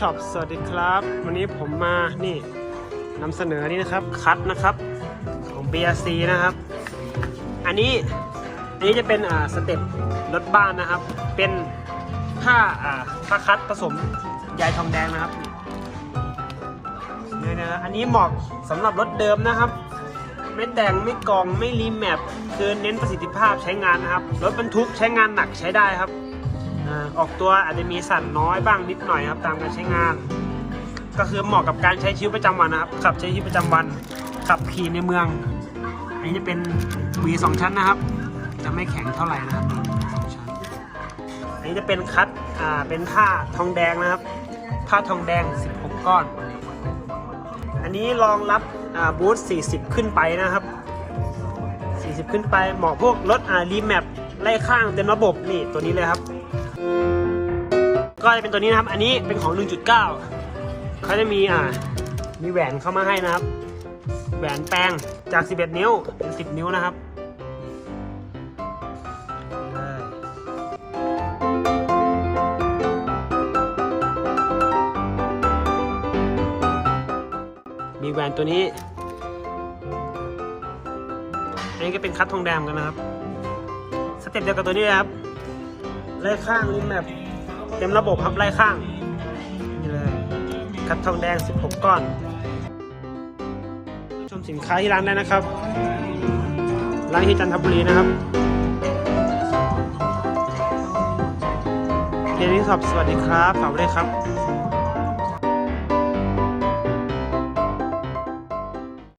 ช็อปสวัสดีครับ วันนี้ผมมานี่นำเสนอนี่นะครับคัดนะครับของ BRC นะครับ อันนี้อันนี้จะเป็นอ่าสเต็ปรถบ้านนะครับ เป็นผ้าอ่าผ้าคัดผสมใยทองแดงนะครับเนี่ยนะอันนี้เหมาะสำหรับรถเดิมนะครับ ไม่แต่งไม่กองไม่รีแมปคือเน้นประสิทธิภาพใช้งานนะครับรถบรรทุกใช้งานหนักใช้ได้ครับ ออกตัวอาจจะมีสั่นน้อยบ้างนิดหน่อยครับตามการใช้งาน ก็คือเหมาะกับการใช้ชีวิตประจำวันนะครับขับใช้ชีวิตประจำวันขับขี่ในเมือง อันนี้จะเป็น V สองชั้นนะครับ จะไม่แข็งเท่าไหร่นะครับสองชั้นอันนี้จะเป็นคัดอ่าเป็นผ้าทองแดงนะครับผ้าทองแดง 16 ก้อน อันนี้รองรับอ่าบูท40 ขึ้นไปนะครับ 40 ขึ้นไปเหมาะพวกรถอ่ารีแมปไล่ข้างเต็มระบบนี่ตัวนี้เลยครับ ก็จะเป็นตัวนี้นะครับ อันนี้เป็นของ 1.9เขาจะมีอ่ามีแหวนเข้ามาให้นะครับ แหวนแปลงจาก 11 นิ้วเป็น 10 นิ้วนะครับมีแหวนตัวนี้ อันนี้ก็เป็นคัดทองแดงนกันนะครับ สเต็ปเดียวกับตัวนี้เลยครับไล่ข้างริมแบบ เต็มระบบพับไล่ข้าง นี่เลยคัดทองแดง 16 ก้อน ชมสินค้าที่ร้านได้นะครับร้านที่จันทบุรีนะครับเพจนี้สอบสวัสดีครับฝากไว้ด้วยครับ